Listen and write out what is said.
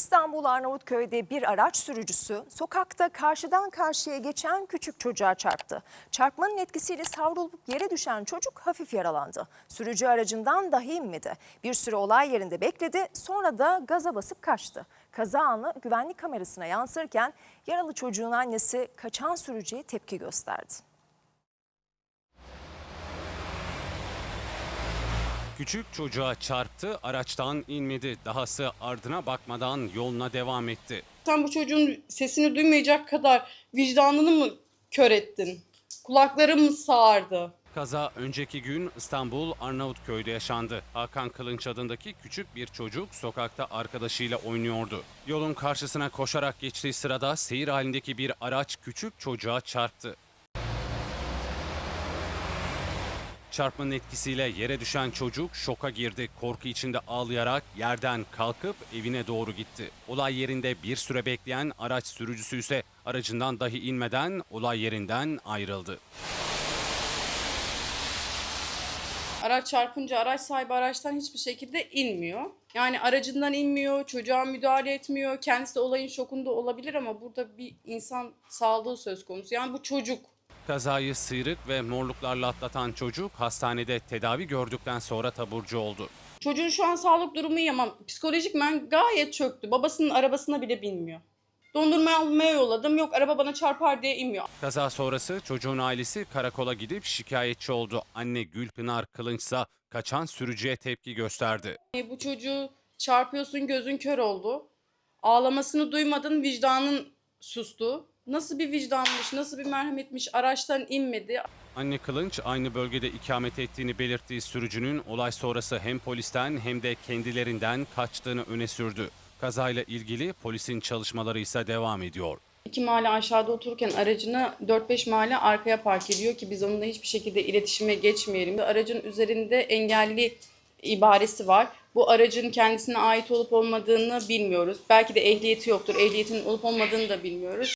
İstanbul Arnavutköy'de bir araç sürücüsü sokakta karşıdan karşıya geçen küçük çocuğa çarptı. Çarpmanın etkisiyle savrulup yere düşen çocuk hafif yaralandı. Sürücü aracından dahi inmedi. Bir süre olay yerinde bekledi sonra da gaza basıp kaçtı. Kaza anı güvenlik kamerasına yansırken yaralı çocuğun annesi kaçan sürücüye tepki gösterdi. Küçük çocuğa çarptı, araçtan inmedi. Dahası ardına bakmadan yoluna devam etti. Sen bu çocuğun sesini duymayacak kadar vicdanını mı kör ettin? Kulaklarım mı sağırdı? Kaza önceki gün İstanbul Arnavutköy'de yaşandı. Hakan Kılınç adındaki küçük bir çocuk sokakta arkadaşıyla oynuyordu. Yolun karşısına koşarak geçtiği sırada seyir halindeki bir araç küçük çocuğa çarptı. Çarpmanın etkisiyle yere düşen çocuk şoka girdi. Korku içinde ağlayarak yerden kalkıp evine doğru gitti. Olay yerinde bir süre bekleyen araç sürücüsü ise aracından dahi inmeden olay yerinden ayrıldı. Araç çarpınca araç sahibi araçtan hiçbir şekilde inmiyor. Yani aracından inmiyor, çocuğa müdahale etmiyor. Kendisi olayın şokunda olabilir ama burada bir insan sağlığı söz konusu. Yani bu çocuk. Kazayı sıyrık ve morluklarla atlatan çocuk hastanede tedavi gördükten sonra taburcu oldu. Çocuğun şu an sağlık durumu iyi ama psikolojik men gayet çöktü. Babasının arabasına bile binmiyor. Dondurma almaya yolladım. Yok araba bana çarpar diye inmiyor. Kaza sonrası çocuğun ailesi karakola gidip şikayetçi oldu. Anne Gülpınar Kılınçsa kaçan sürücüye tepki gösterdi. E, Bu çocuğu çarpıyorsun gözün kör oldu. Ağlamasını duymadın vicdanın sustu. Nasıl bir vicdanmış, nasıl bir merhametmiş araçtan inmedi. Anne Kılınç aynı bölgede ikamet ettiğini belirttiği sürücünün olay sonrası hem polisten hem de kendilerinden kaçtığını öne sürdü. Kazayla ilgili polisin çalışmaları ise devam ediyor. İki mahalle aşağıda otururken aracını 4-5 mahalle arkaya park ediyor ki biz onunla hiçbir şekilde iletişime geçmeyelim. Aracın üzerinde engelli ibaresi var. Bu aracın kendisine ait olup olmadığını bilmiyoruz. Belki de ehliyeti yoktur. Ehliyetinin olup olmadığını da bilmiyoruz.